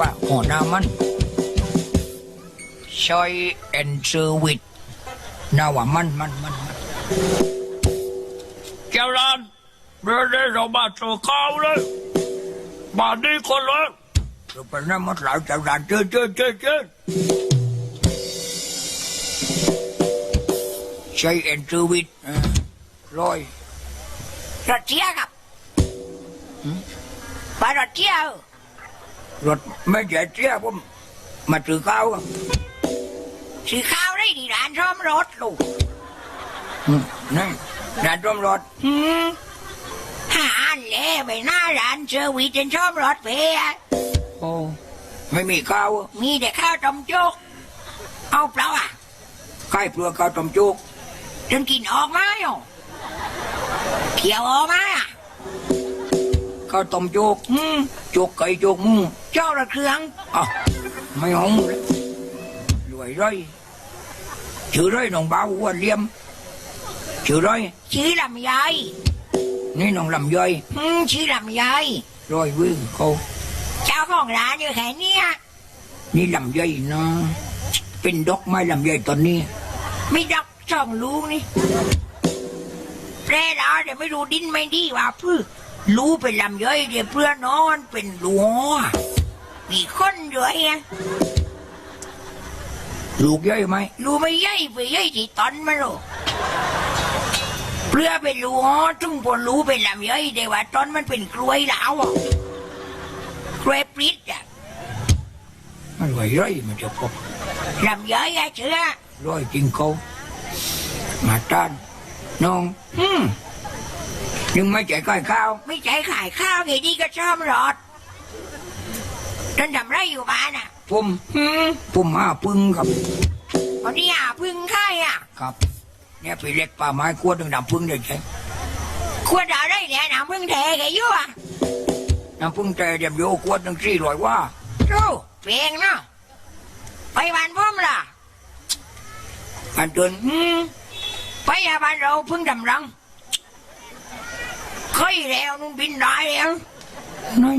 ปะหัวหน้ามันชอยแอนเซอร์วิทนาว่ามันมันมันมันเจ้าร้านเรื่องนี้เรามาเจอข้าวเลยมาดีคนเลยจะเป็นน้ำมันหลายเจ้าร้านเจอเจอเจอเจอใช้แอนเซอร์วิทร้อยรถเชียครับไปรถเชียว รถไม่ใช่เสียผมมาซื้อข้าวครับซื้อข้าวได้ที่ร้านซ่อมรถลูกอืมนี่ร้านต้มรถหืมหาอันเล่ไปหน้าร้านเซอร์วิสจนซ่อมรถเพียโอ้ไม่มีข้าวมีแต่ข้าวต้มจุกเอาเปล่าอะใกล้เปลือกข้าวต้มจุกจนกินออกมาอยู่เขียวออกมาอะข้าวต้มจุกอืม จุกไก่จุกหมูเจ้าระเครื่องอะไม่หงเลยรวยร้อยชื่อร้อยน้องบ่าวอ้วนเลี่ยมชื่อร้อยชื่อลำไยนี่น้องลำย่อยอืมชื่อลำไยร้อยวิ่งเขาเจ้าของร้านอยู่แค่เนี้ยนี่ลำย่อยนะเป็นดอกไม้ลำย่อยตอนนี้ไม่ดักสองลูกนี่แปรดาเดี๋ยวไม่รู้ดินไม่ดีว่าพือ รู้เป็นลำย่อยเดี๋ยวเพื่อนนอนเป็นหลัวมีคนด้วยอะลูกย่อยไหมรู้ไม่ย่อยไปย่อยที่ตอนมันหรอกเพื่อเป็นหลัวจุ่งพอรู้เป็นลำย่อยเดี๋ยวว่าตอนมันเป็นกล้วยแล้วอะกล้วยปลิดอะมันรวยร้อยมันจะพบลำย่อยอะเชื่อร้อยจริงเขามาต้านน้อง อืม ยังไม่ใจใกล้ข้าวไม่ใจขายข้าวไงนี่ก็ชอบรอดท่านทำไรอยู่บ้านอะ ผมอืมผมห้าพึ่งครับวันนี้อะพึ่งค่ายอะ ครับ เนี่ยพี่เล็กป่าไม้ขวดหนึ่งดำพึ่งได้ใช่ควรจะได้เนี่ยน้ำพึ่งเทแกอยู่อะน้ำพึ่งแต่เดียมโยขวดหนึ่งสี่ร้อยว่าโอ้เพลงเนาะไปบ้านพ่อมล่ะอันเดินอืมไปอะบ้านเราพึ่งดำรัง เคยแล้วนุ่นบินได้แล้วนี่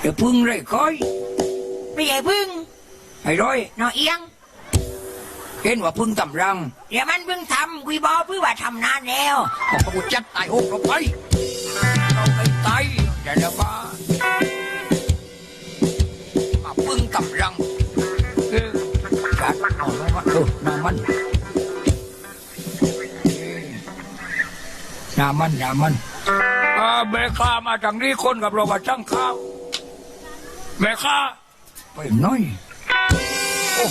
เดี๋ยวพึ่งเลยคอย ไม่ใช่พึ่งไอ้ร้อยนอเอียงเห็นว่าพึ่งตำรังเดี๋ยวมันเพิ่งทำกุยบอเพื่อว่าทำนานแล้วบอกว่ากูจัดตายหกเราไปเราไปตายแต่ละบ้ามาพึ่งตำรังเออการเอาแล้วว่าเออน้ำมันเอ้ยน้ำมันน้ำมัน อ่าแม่ค้ามาทางนี้คนกับเรามาช่างข้าวแม่ค้าไปหน่อยโอ้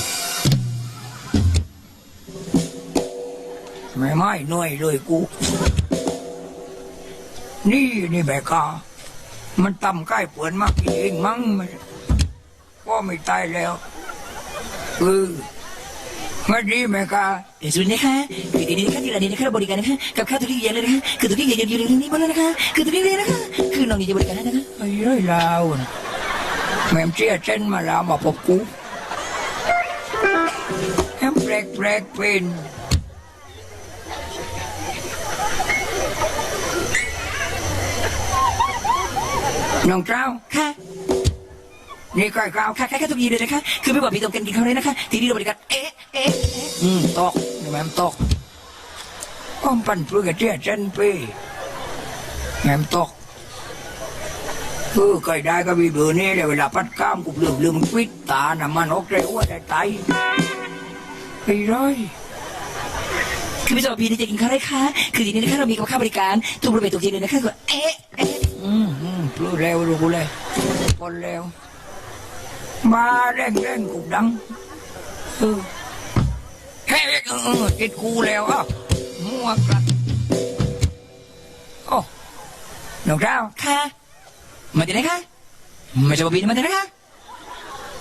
ไม่ไม่หน่อยเลยกู นี่นี่แม่ค้ามันตำใกล้เปือนมากกินเองมั้งมันว่าไม่ตายแล้วเออ ไม่ดีแม่ค้าเดี๋ยวสวัสดีนะคะคือทีนี้นะคะที่ร้านนี้นะคะบริการนะคะกับข้าวทุกอย่างเลยนะคะคือทุกอย่างอยู่ในนี้หมดเลยนะคะคือทุกอย่างเลยนะคะคือน้องอยากจะบริการให้นะคะไอ้เรื่องราวนะแม่มเชี่ยเส้นมาแล้วมาพบกูแอมแปลกแปลกๆเป็นน้องเจ้าค่ะนี่ใกล้ข้าวค่ะค่ะค่ะทุกอย่างเลยนะคะคือไม่บอกพี่ต้องการกินข้าวเลยนะคะทีนี้เราบริการเอ๊ะ เอ๊ะอืมตกนี่แม่มตกอ้อมปั่นเพื่อกเชี่ยเส้นไปแม่มตกเออเคยได้ก็มีเบอร์นี้เลยเวลาพัดข้ามกูลืมลืมควิดตาน้ำมันออกใจอ้วนได้ไตไอ้ร้อยคือไม่บอกพี่จะกินข้าวเลยค่ะ คือทีนี้นะคะเรามีกับข้าวบริการทุกบริเวณทุกอย่างเลยนะคะคือเอ๊ะเอ๊ะอืมอืมปลื้เร็วรู้เลยปนเร็วมาเร่งเร่งกูดังเออ เฮ้ยเออเออติดกูแล้วอะมัวกลัดโอ้น้องเจ้าค่ะมาดีนะคะไม่ใช่บอกพี่มาดีนะคะ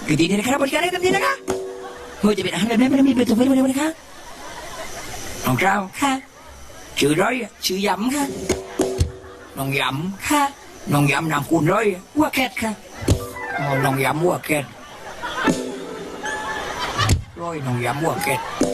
คือทีนี้นะคะบริการให้เต็มที่นะคะไม่ว่าจะเป็นอาหารแบบไหนไม่ได้มีเป็นตัวไม่ได้นะคะน้องเจ้าค่ะชื่อร้อยอะชื่อยำค่ะน้องยค่ะำน้องยำนามคุณร้อยอะว่าแคทค่ะอ๋อน้องยำวัวแกดร้อยน้องยำวัวแกดเอ้ยพี่ชื่ออะไรคะ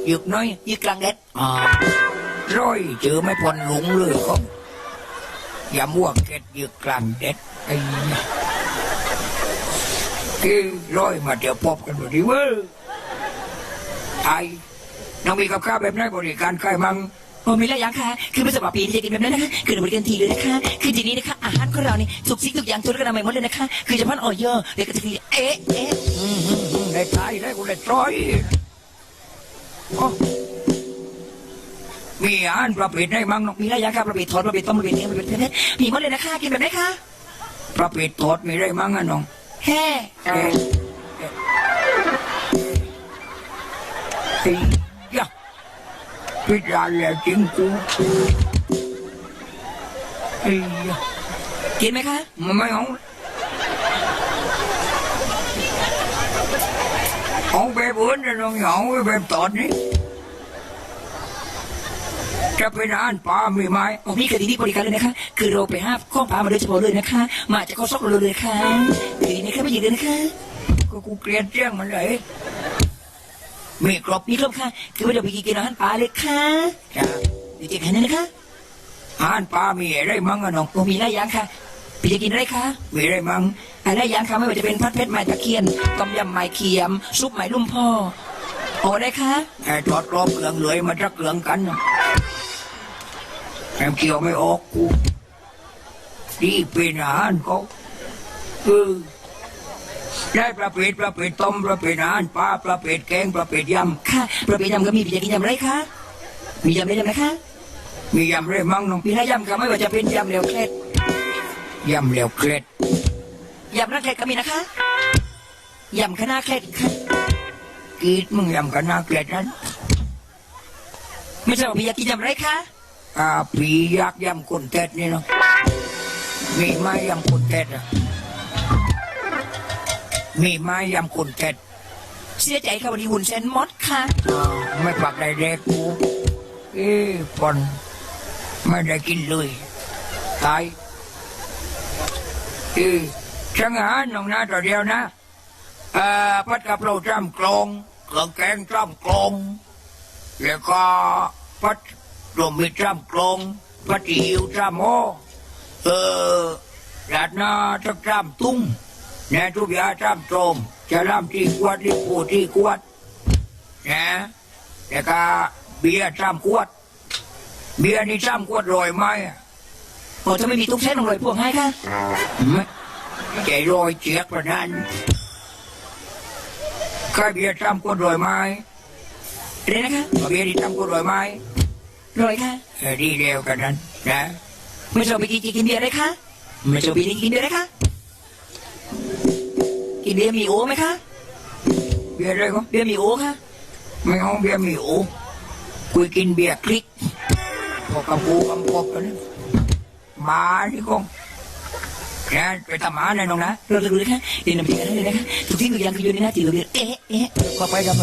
เจอย้ายได้พบกันเออเอ้ได้พวดเลยไหมน้องอะไรเร็วคะมีพวดแล้วค่ะพวดชื่อร้อยชื่อพี่ยึกค่ะหยึกน้อยยึกกลางเด็ดอ่าร้อยเจอไม่พ้นหลงเลยเขาอย่ามั่วเก็ดหยึกกลางเด็ดไอ้เนี่ยเอ้ร้อยมาเดี๋ยวพบกันพอดีเว้ยไอ้น้องมีกับข้าวแบบไหนบริการใครมั่งโอ้มีแล้วยังค่ะ คือไม่สำหรับปีที่จะกินแบบนั้นนะคะคือเราบริการทีเลยนะคะ คือทีนี้นะคะ อาหารของเรานี่ทุกสิ่งทุกอย่างทุกกระดาษใหม่หมดเลยนะคะ คือเฉพาะออยเดี๋ยวก็จะคือเอ๊ะเอ๊ะอืมอืมอืมได้ตายได้กูได้ตรอยโอ้ มีอาหารประเภทไหนมั่งน้องมีแล้วยังค่ะประเภททอดประเภทต้มประเภทเนื้อประเภทเพชรมีหมดเลยนะคะกินแบบไหนคะประเภททอดมีได้มั่งอะน้องแฮ่เอ๊ะเอ๊ะเอ๊ะยะพิจารณาจริงกูเอ้ยยะกินไหมคะมันไม่เอา เอาแบบอื่นนะน้องอย่าเอาแบบตอนนี้ จะเป็นอาหารปลามีไหมโอ้มีคือทีนี้บริการเลยนะคะ คือเราไปห้าข้องปลามาโดยเฉพาะเลยนะคะ มาจากข้อซอกเราเลยค่ะคือทีนี้ค่ะไม่ยืนเลยนะคะก็กูเกลียดเจ้งมันเลยมีครบมีครบค่ะ คือว่าจะไปกินอาหารปลาเลยค่ะจ้ะดีเจแค่นั้นนะคะอาหารปลามีอะไรมั่งอะน้องโอ้มีหลายอย่างค่ะ พี่จะกินอะไรคะมีอะไรมั่งอะไรอย่างค่ะไม่ว่าจะเป็นพัดเพชรไม้ตะเคียน ต้มยำไม้เคียม ซุปไม้ลุ่มพ่อ โอ้ได้คะไอ้ทอดกรอบเกลืองเหลยมันจะเกลืองกันน่ะแอมเกี่ยวไม่ออกกูนี่เป็นอาหารเขาเออได้ประเภทประเภทต้มประเภทอาหารปลาประเภทแกงประเภทยค่ะประเภทยำก็มีพี่จะกินยำอะไรคะมียำอะไรยำนะคะำมียำอะไรมั่งน้องมีหลายยำค่ะไม่ว่าจะเป็นยำเหลวเคล็ด ยำเหลวเกล็ดยำนักเคล็ดก็มีนะคะยำคณะเคล็ดค่ะกรีดมึงยำกันนาเกล็ดนั้นไม่ใช่ว่าพี่อยากกินยำอะไรคะอ่าผียักษ์ยำคนเท็ดนี่เนาะมีไหมยำคนเท็ดอะมีไหมยำคนเท็ดเสียใจค่ะวันนี้หุ่นเซนมดค่ะอ่าไม่ปักได้แดกกูเอ้ปอนไม่ได้กินเลยตาย เอ้ช่างอาหารน้องนะตัวเดียวนะเอ่อพัดกับเราจ้ำกลงเครื่องแกงจ้ำกลงแล้วก็พัดรวมมีจ้ำกลงพัดหิวจ้ำโมเออราดหน้าจักจ้ำตุ้งแน่ทุกอยางจ้ำโจมจะล่ำที่ขวดที่ปูที่ขวดนะแล้วก็เบียร์สามขวดเบียร์นี่สามขวดรอยไหม อะโอ้จะไม่มีตุ๊กแช่ลงเลยพวงให้ค่ะไม่ใจรอยเจียกประนั้นข้าเบียร์สามขวดรอยไหมเรียนนะคะเบียร์นี่สามขวดรอยไหมรอยค่ะเออดีเร็วกันนั้นนะไม่ชอบไปกินกินเบียร์เลยคะไม่ชอบไปกินกินเบียร์เลยคะกินเบียร์มีโอไหมคะเบียร์อะไรก็เบียร์มีโอค่ะไม่เอาเบียร์มีโอคุยกินเบียร์คลิกพวกกำปูกำปบกันนะห มานี่คงนะไปทำหมาในน้องนะเราจะรู้เลยค่ะเรียนนำเรียนได้เลยนะคะทุกที่ทุกอย่างคืออยู่ในหน้าที่เราเรียนเอ๊ะเอ๊ะก็ไปทำไป